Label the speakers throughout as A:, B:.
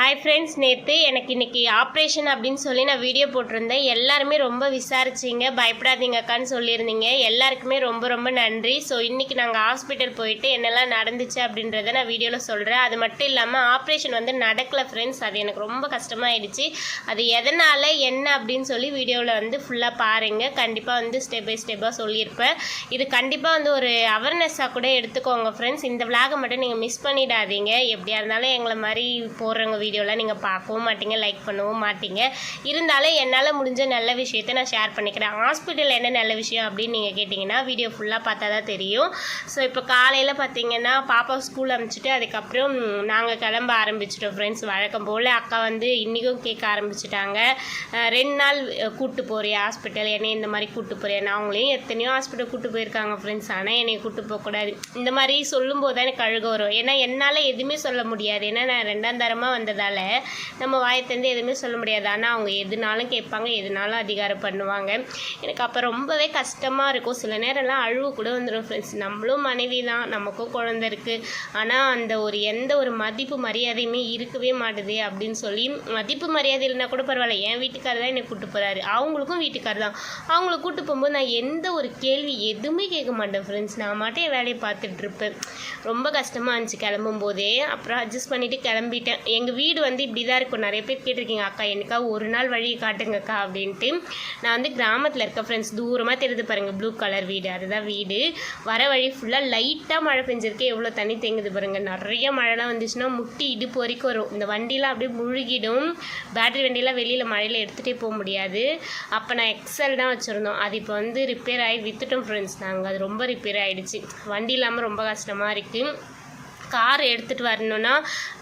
A: Hi friends நேற்று எனக்கு இன்றைக்கி ஆப்ரேஷன் அப்படின்னு சொல்லி நான் வீடியோ போட்டிருந்தேன். எல்லாருமே ரொம்ப விசாரிச்சிங்க பயப்படாதீங்க அக்கான்னு சொல்லியிருந்தீங்க. எல்லாருக்குமே ரொம்ப ரொம்ப நன்றி. ஸோ இன்றைக்கி நாங்கள் ஹாஸ்பிட்டல் போயிட்டு என்னெல்லாம் நடந்துச்சு அப்படின்றத நான் வீடியோவில் சொல்கிறேன் அது மட்டும் இல்லாமல் ஆப்ரேஷன் வந்து நடக்கல ஃப்ரெண்ட்ஸ் அது எனக்கு ரொம்ப கஷ்டமாயிடுச்சு. அது எதனால் என்ன அப்படின்னு சொல்லி வீடியோவில் வந்து ஃபுல்லாக பாருங்கள் கண்டிப்பாக வந்து ஸ்டெப் பை ஸ்டெப்பாக சொல்லியிருப்பேன். இது கண்டிப்பாக வந்து ஒரு அவேர்னஸாக கூட எடுத்துக்கோங்க ஃப்ரெண்ட்ஸ் இந்த விளாகை மட்டும் நீங்கள் மிஸ் பண்ணிடாதீங்க. எப்படியா இருந்தாலும் எங்களை மாதிரி போடுறவங்க வீடியோலாம் நீங்கள் பார்க்கவும் மாட்டீங்க லைக் பண்ணவும் மாட்டீங்க. இருந்தாலும் என்னால் முடிஞ்ச நல்ல விஷயத்தை நான் ஷேர் பண்ணிக்கிறேன். ஹாஸ்பிட்டலில் என்ன நல்ல விஷயம் அப்படின்னு நீங்கள் கேட்டிங்கன்னா வீடியோ ஃபுல்லாக பார்த்தா தான் தெரியும். ஸோ இப்போ காலையில் பார்த்தீங்கன்னா பாப்பா ஸ்கூல் அனுப்பிச்சிட்டு அதுக்கப்புறம் நாங்கள் கிளம்ப ஆரம்பிச்சிட்டோம் ஃப்ரெண்ட்ஸ் வழக்கம் போல் அக்கா வந்து இன்றைக்கும் கேட்க ஆரம்பிச்சிட்டாங்க. ரெண்டு நாள் கூப்பிட்டு கூட்டு போறியா ஹாஸ்பிட்டல் என்னை இந்த மாதிரி கூட்டு போறியா நான் அவங்களையும் எத்தனையோ ஹாஸ்பிட்டல் கூப்பிட்டு போயிருக்காங்க ஃப்ரெண்ட்ஸ் ஆனால் என்னை கூட்டு போகக்கூடாது இந்த மாதிரி சொல்லும்போது தான் எனக்கு அழுக வரும். ஏன்னா என்னால் எதுவுமே சொல்ல முடியாது. ஏன்னா நான் ரெண்டாம் தரமாக இருந்ததால் நம்ம வாயத்தந்து எதுவுமே சொல்ல முடியாது. ஆனால் அவங்க எதுனாலும் கேட்பாங்க எதுனாலும் அதிகாரம் பண்ணுவாங்க. எனக்கு அப்போ ரொம்பவே கஷ்டமாக இருக்கும். சில நேரம்லாம் அழுவு கூட வந்துடும் ஃப்ரெண்ட்ஸ் நம்மளும் மனைவி தான் நமக்கும் குழந்த இருக்குது ஆனால் அந்த ஒரு எந்த ஒரு மதிப்பு மரியாதையுமே இருக்கவே மாட்டுது அப்படின்னு சொல்லி மதிப்பு மரியாதை இல்லைனா கூட பரவாயில்ல. என் வீட்டுக்காரர் தான் என்னை கூப்பிட்டு போகிறாரு அவங்களுக்கும் வீட்டுக்காரர் தான். அவங்கள கூப்பிட்டு போகும்போது நான் எந்த ஒரு கேள்வி எதுவுமே கேட்க மாட்டேன் ஃப்ரெண்ட்ஸ் நான் மாட்டே வேலையை பார்த்துட்ருப்பேன் ரொம்ப கஷ்டமாக இருந்துச்சு கிளம்பும் போதே அப்புறம் அட்ஜஸ்ட் பண்ணிவிட்டு கிளம்பிட்டேன். எங்கள் வீடு வந்து இப்படி தான் இருக்கும். நிறைய பேர் கேட்டிருக்கீங்க அக்கா எனக்கா ஒரு நாள் வழியை காட்டுங்கக்கா அப்படின்ட்டு. நான் வந்து கிராமத்தில் இருக்க ஃப்ரெண்ட்ஸ் தூரமாக தெரியுது பாருங்கள் ப்ளூ கலர் வீடு. அதுதான் வீடு. வர வழி ஃபுல்லாக லைட்டாக மழை பெஞ்சிருக்கு. எவ்வளோ தண்ணி தேங்குது பாருங்கள் நிறைய மழைலாம் வந்துச்சுன்னா முட்டி இடுப்பு வரைக்கும் வரும். இந்த வண்டிலாம் அப்படியே முழுகிடும். பேட்டரி வண்டியெலாம் வெளியில் மழையில் எடுத்துகிட்டே போக முடியாது. அப்போ நான் எக்ஸல் தான் வச்சுருந்தோம். அது இப்போ வந்து ரிப்பேர் ஆகி விற்றுட்டோம் ஃப்ரெண்ட்ஸ் நாங்கள் அது ரொம்ப ரிப்பேர் ஆகிடுச்சு வண்டி இல்லாமல் ரொம்ப கஷ்டமாக இருக்குது கார் எடுத்துகிட்டு வரணும்னா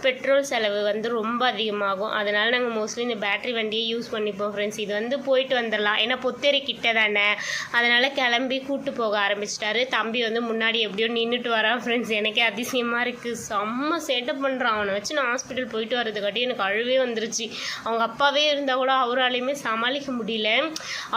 A: பெட்ரோல் செலவு வந்து ரொம்ப அதிகமாகும். அதனால் நாங்கள் மோஸ்ட்லி இந்த பேட்டரி வண்டியை யூஸ் பண்ணிப்போம் ஃப்ரெண்ட்ஸ் இது வந்து போயிட்டு வந்துடலாம் ஏன்னா பொத்தேரி கிட்ட தானே. அதனால் கிளம்பி கூட்டு போக ஆரம்பிச்சிட்டாரு. தம்பி வந்து முன்னாடி எப்படியோ நின்றுட்டு வரான் ஃப்ரெண்ட்ஸ் எனக்கே அதிசயமாக இருக்குது செம்ம சேட்டப் பண்ணுறான் அவனை வச்சு நான் ஹாஸ்பிட்டல் போயிட்டு வரதுக்காட்டி எனக்கு அழுவே வந்துருச்சு. அவங்க அப்பாவே இருந்தால் கூட அவராலையுமே சமாளிக்க முடியல.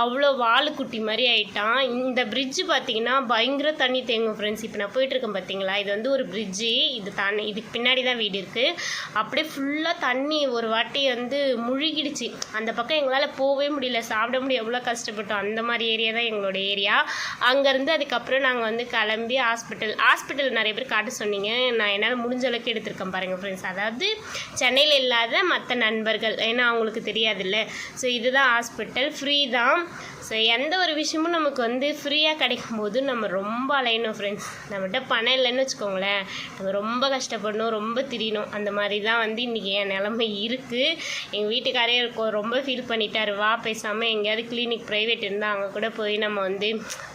A: அவ்வளோ வாழுக்குட்டி மாதிரி ஆயிட்டான். இந்த பிரிட்ஜு பார்த்தீங்கன்னா பயங்கர தண்ணி தேங்கும் ஃப்ரெண்ட்ஸ் இப்போ நான் போயிட்டுருக்கேன் பார்த்தீங்களா இது வந்து ஒரு பிரிட்ஜு இது தண்ணி இதுக்கு பின்னாடி தான் வீடு இருக்குது அப்படியே ஃபுல்லாக தண்ணி ஒரு வாட்டி வந்து முழுகிடுச்சு. அந்த பக்கம் எங்களால் போகவே முடியல. சாப்பிட முடியும் எவ்வளோ கஷ்டப்பட்டோம். அந்த மாதிரி ஏரியா தான் எங்களோட ஏரியா அங்கேருந்து அதுக்கப்புறம் நாங்கள் வந்து கிளம்பி ஹாஸ்பிட்டல் ஹாஸ்பிட்டல் நிறைய பேர் காட்ட சொன்னீங்க. நான் என்னால் முடிஞ்ச அளவுக்கு எடுத்திருக்கேன் பாருங்கள் ஃப்ரெண்ட்ஸ் அதாவது சென்னையில் இல்லாத மற்ற நண்பர்கள் ஏன்னா அவங்களுக்கு தெரியாதுல்ல. ஸோ இதுதான் ஹாஸ்பிட்டல் ஃப்ரீ தான். ஸோ எந்த ஒரு விஷயமும் நமக்கு வந்து ஃப்ரீயாக கிடைக்கும் போது நம்ம ரொம்ப அலையணும் ஃப்ரெண்ட்ஸ் நம்மகிட்ட பணம் இல்லைன்னு வச்சுக்கோங்களேன். நம்ம ரொம்ப ரொம்ப கஷ்டப்படணும் ரொம்ப திரியணும். அந்த மாதிரி தான் வந்து இன்றைக்கி என் நிலமை இருக்குது எங்கள் வீட்டுக்காரே இருக்கும் ரொம்ப ஃபீல் பண்ணிட்டாரு. வா பேசாமல் எங்கேயாவது கிளினிக் ப்ரைவேட் இருந்தால் அங்கே கூட போய் நம்ம வந்து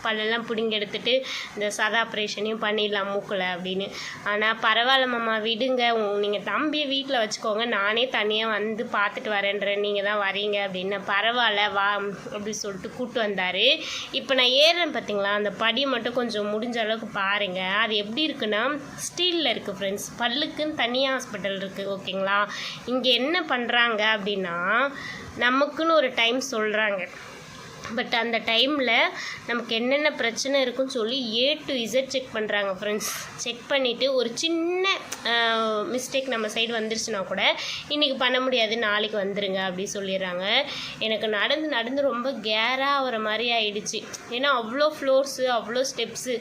A: பல்லெல்லாம் பிடுங்கி எடுத்துட்டு இந்த சதா ஆப்ரேஷனையும் பண்ணிடலாம் மூக்கில் அப்படின்னு. ஆனால் பரவாயில்ல மாமா விடுங்க. நீங்கள் தம்பியை வீட்டில் வச்சுக்கோங்க. நானே தனியாக வந்து பார்த்துட்டு வரேன்றேன் நீங்கள் தான் வரீங்க அப்படின்னு. பரவாயில்ல வா அப்படி சொல்லிட்டு கூப்பிட்டு வந்தார். இப்போ நான் ஏறுறேன் பார்த்தீங்களா அந்த படி மட்டும் கொஞ்சம் முடிஞ்ச அளவுக்கு பாருங்கள் அது எப்படி இருக்குன்னா ஸ்டீலில் இருக்குது ஃப்ரெண்ட்ஸ் பல்லுக்குன்னு தனியாக ஹாஸ்பிட்டல் இருக்குது ஓகேங்களா இங்கே என்ன பண்ணுறாங்க அப்படின்னா நமக்குன்னு ஒரு டைம் சொல்கிறாங்க பட் அந்த டைமில் நமக்கு என்னென்ன பிரச்சனை இருக்குன்னு சொல்லி ஏ டு இசட் செக் பண்ணுறாங்க ஃப்ரெண்ட்ஸ் செக் பண்ணிவிட்டு ஒரு சின்ன மிஸ்டேக் நம்ம சைடு வந்துருச்சுன்னா கூட இன்றைக்கி பண்ண முடியாது நாளைக்கு வந்துருங்க அப்படி சொல்லிடுறாங்க. எனக்கு நடந்து நடந்து ரொம்ப கேராக ஆகிற மாதிரி ஆயிடுச்சு. ஏன்னா அவ்வளோ ஃப்ளோர்ஸு அவ்வளோ ஸ்டெப்ஸு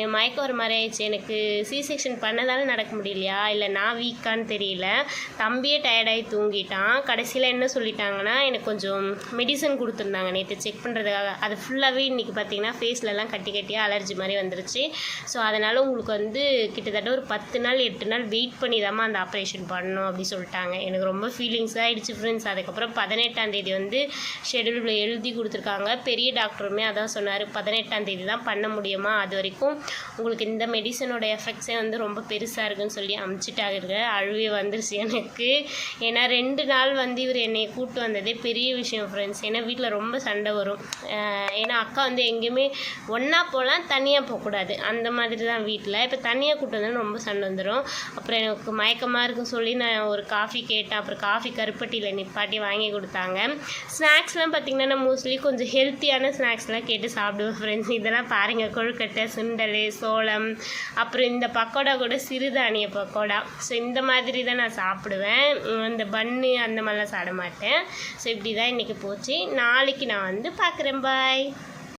A: என் மயக்கம் வர மாதிரி ஆயிடுச்சு. எனக்கு சி செக்ஷன் பண்ணதால நடக்க முடியலையா? இல்லை நான் வீக்கான்னு தெரியல. தம்பியே டயர்டாகி தூங்கிட்டான். கடைசியில் என்ன சொல்லிட்டாங்கன்னா எனக்கு கொஞ்சம் மெடிசன் கொடுத்துருந்தாங்க நேற்று செக் பண்ணுறதுக்காக அது ஃபுல்லாகவே இன்றைக்கி பார்த்தீங்கன்னா ஃபேஸ்லலாம் கட்டி கட்டியாக அலர்ஜி மாதிரி வந்துருச்சு. ஸோ அதனால் உங்களுக்கு வந்து கிட்டத்தட்ட ஒரு பத்து நாள் எட்டு நாள் வெயிட் பண்ணி தாம்மா அந்த ஆப்ரேஷன் பண்ணணும் அப்படி சொல்லிட்டாங்க. எனக்கு ரொம்ப ஃபீலிங்ஸ் ஆகிடுச்சு ஃப்ரெண்ட்ஸ் அதுக்கப்புறம் பதினெட்டாம் தேதி வந்து ஷெடியூலில் எழுதி கொடுத்துருக்காங்க. பெரிய டாக்டருமே அதான் சொன்னார் பதினெட்டாம் தேதி தான் பண்ண முடியுமா? அது வரைக்கும் உங்களுக்கு இந்த மெடிசனோட எஃபெக்ட்ஸே வந்து ரொம்ப பெருசாக இருக்குன்னு சொல்லி அமுச்சிட்டாங்க அழுவே வந்துருச்சு எனக்கு. ஏன்னா ரெண்டு நாள் வந்து இவர் என்னை கூப்பிட்டு வந்ததே பெரிய விஷயம் ஃப்ரெண்ட்ஸ் ஏன்னா வீட்டில் ரொம்ப சண்டை வரும். வரும். ஏன்னா அக்கா வந்து எங்கேயுமே ஒன்றா போகலாம் தனியாக போகக்கூடாது. அந்த மாதிரி தான் வீட்டில் இப்போ தனியாக கூட்டு வந்து ரொம்ப சண்டை வந்துடும் அப்புறம் எனக்கு மயக்கமாக இருக்கும் சொல்லி நான் ஒரு காஃபி கேட்டேன். அப்புறம் காஃபி கருப்பட்டியில் நிப்பாட்டி வாங்கி கொடுத்தாங்க. ஸ்நாக்ஸ்லாம் பார்த்திங்கன்னா நான் மோஸ்ட்லி கொஞ்சம் ஹெல்த்தியான ஸ்நாக்ஸ்லாம் கேட்டு சாப்பிடுவேன் ஃப்ரெண்ட்ஸ் இதெல்லாம் பாருங்கள் கொழுக்கட்டை சுண்டல் சோளம். அப்புறம் இந்த பக்கோடா கூட சிறுதானிய பக்கோடா. ஸோ இந்த மாதிரி தான் நான் சாப்பிடுவேன். அந்த இந்த பன்னு அந்த மாதிரிலாம் சாப்பிட மாட்டேன். ஸோ இப்படி தான் இன்றைக்கி போச்சு. நாளைக்கு நான் வந்து பார்க்குறேன் பாய்